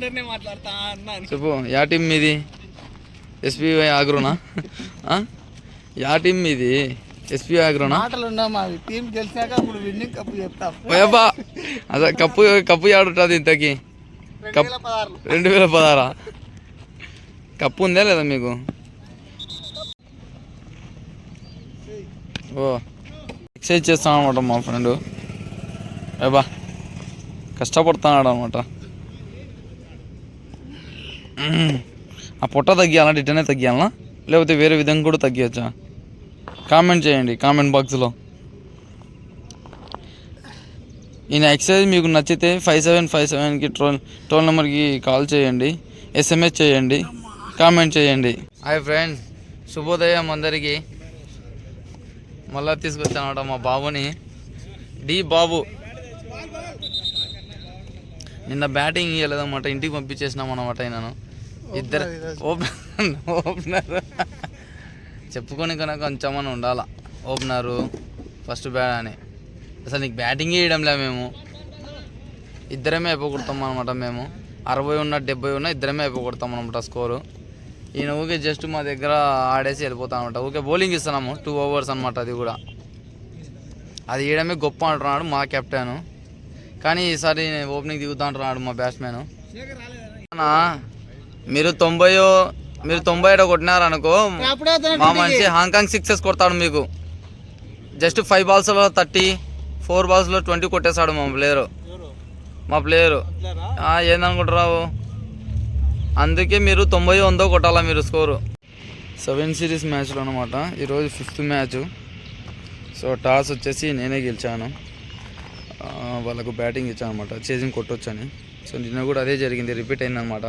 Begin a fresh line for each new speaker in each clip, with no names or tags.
దగ్గరనే మాట్లాడతా అన్నాను
చెప్పు యా టీం మీది? ఎస్పీఐ ఆగ్రోనా? ఆ? యా టీం మీది? ఎస్పీఐ ఆగ్రోనా?
మాటలు టీం గెలిచాక అప్పుడు విన్నింగ్ కప్పు చెప్తాం.
ఓయబ్బా అదే కప్పు కప్పు ఆడుంటుంది ఇంతకి?
రెండు వేల పదహారులో.
రెండు వేల పదహారా? కప్పు ఉందా లేదా మీకు? ఓ ఎక్సైజ్ చేస్తాను అనమాట మా ఫ్రెండ్. ఏబా కష్టపడుతున్నాడు అనమాట ఆ పొట్ట తగ్గియాలంటే ఇటనే తగ్గియాలనా లేకపోతే వేరే విధంగా కూడా తగ్గియచ్చా? కామెంట్ చేయండి కామెంట్ బాక్స్లో. ఈయన ఎక్సర్సైజ్ మీకు నచ్చితే ఫైవ్ సెవెన్ ఫైవ్ సెవెన్కి ట్రోల్ టోల్ నెంబర్కి కాల్ చేయండి ఎస్ఎంఎస్ చేయండి కామెంట్ చేయండి. హాయ్ ఫ్రెండ్ శుభోదయం అందరికీ. మళ్ళా తీసుకొచ్చానమాట మా బాబుని. డి బాబు. నిన్న బ్యాటింగ్ ఇవ్వలేదన్నమాట ఇంటికి పంపించేసినాం అనమాట నేను ఇద్దరు ఓపెనర్ ఓపెనర్. చెప్పుకొని కనుక కొంచెం అని ఉండాలా. ఓపెనరు ఫస్ట్ బ్యాట్ అని. అసలు నీకు బ్యాటింగ్ వేయడంలే మేము. ఇద్దరమే అయిపోగొడతాం అనమాట మేము. అరవై ఉన్న డెబ్బై ఉన్న ఇద్దరమే అయిపోగొడతాం అనమాట స్కోరు. ఈయన ఊకే జస్ట్ మా దగ్గర ఆడేసి వెళ్ళిపోతాం అనమాట ఊకే బౌలింగ్ ఇస్తున్నాము టూ ఓవర్స్ అనమాట అది కూడా. అది వేయడమే గొప్ప అంటున్నాడు మా కెప్టెన్. కానీ ఈసారి ఓపెనింగ్ దిగుతా అంటున్నాడు మా బ్యాట్స్మెన్. మీరు తొంభై మీరు తొంభై ఏడో కొట్టినారనుకో మా మనిషి హాంకాంగ్ సిక్సెస్ కొడతాడు మీకు. జస్ట్ ఫైవ్ బాల్స్లో థర్టీ ఫోర్ బాల్స్లో ట్వంటీ కొట్టేశాడు మా ప్లేయరు. మా ప్లేయరు. ఏందనుకుంటున్నావు? అందుకే మీరు తొంభై వందో కొట్టాలా మీరు స్కోరు. సెవెన్ సిరీస్ మ్యాచ్లో అనమాట ఈరోజు ఫిఫ్త్ మ్యాచ్. సో టాస్ వచ్చేసి నేనే గెలిచాను. వాళ్ళకు బ్యాటింగ్ ఇచ్చాను అనమాట చేసింగ్ కొట్టొచ్చని. సో నిన్న కూడా అదే జరిగింది. రిపీట్ అయిందనమాట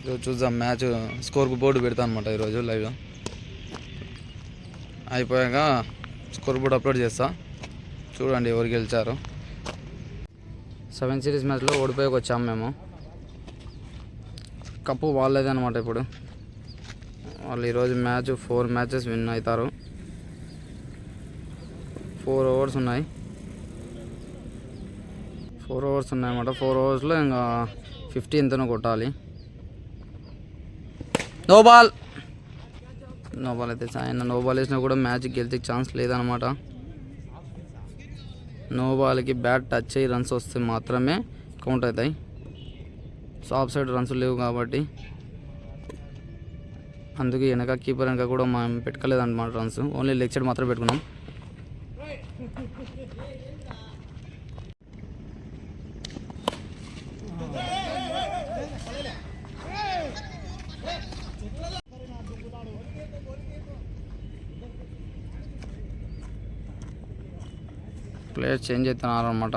ఈరోజు చూద్దాం మ్యాచ్. స్కోర్ బోర్డు పెడతాను అనమాట ఈరోజు లైవ్లో. అయిపోయాక స్కోర్ బోర్డు అప్లోడ్ చేస్తా. చూడండి ఎవరు గెలిచారు. సెవెన్ సిరీస్ మ్యాచ్లో ఓడిపోయాక వచ్చాము మేము. కప్పు వాళ్ళదే అనమాట ఇప్పుడు. వాళ్ళు ఈరోజు మ్యాచ్ ఫోర్ మ్యాచెస్ విన్ అవుతారు. ఫోర్ ఓవర్స్ ఉన్నాయి. ఫోర్ ఓవర్స్ ఉన్నాయన్నమాట. ఫోర్ ఓవర్స్లో ఇంకా ఫిఫ్టీ ఎంతనో కొట్టాలి. నో బాల్ నో బాల్ అయితే ఆయన నో బాల్ వేసినా కూడా మ్యాచ్ గెలిచే ఛాన్స్ లేదనమాట నో బాల్కి బ్యాట్ టచ్ అయ్యి రన్స్ వస్తే మాత్రమే కౌంట్ అవుతాయి. సో ఆఫ్ సైడ్ రన్స్ లేవు కాబట్టి. అందుకే వెనక కీపర్ వెనక కూడా మనం పెట్టుకోలేదన్నమాట రన్స్ ఓన్లీ లెగ్ సైడ్ మాత్రమే పెట్టుకున్నాం. ప్లేయర్స్ చేంజ్ అవుతున్నారు అనమాట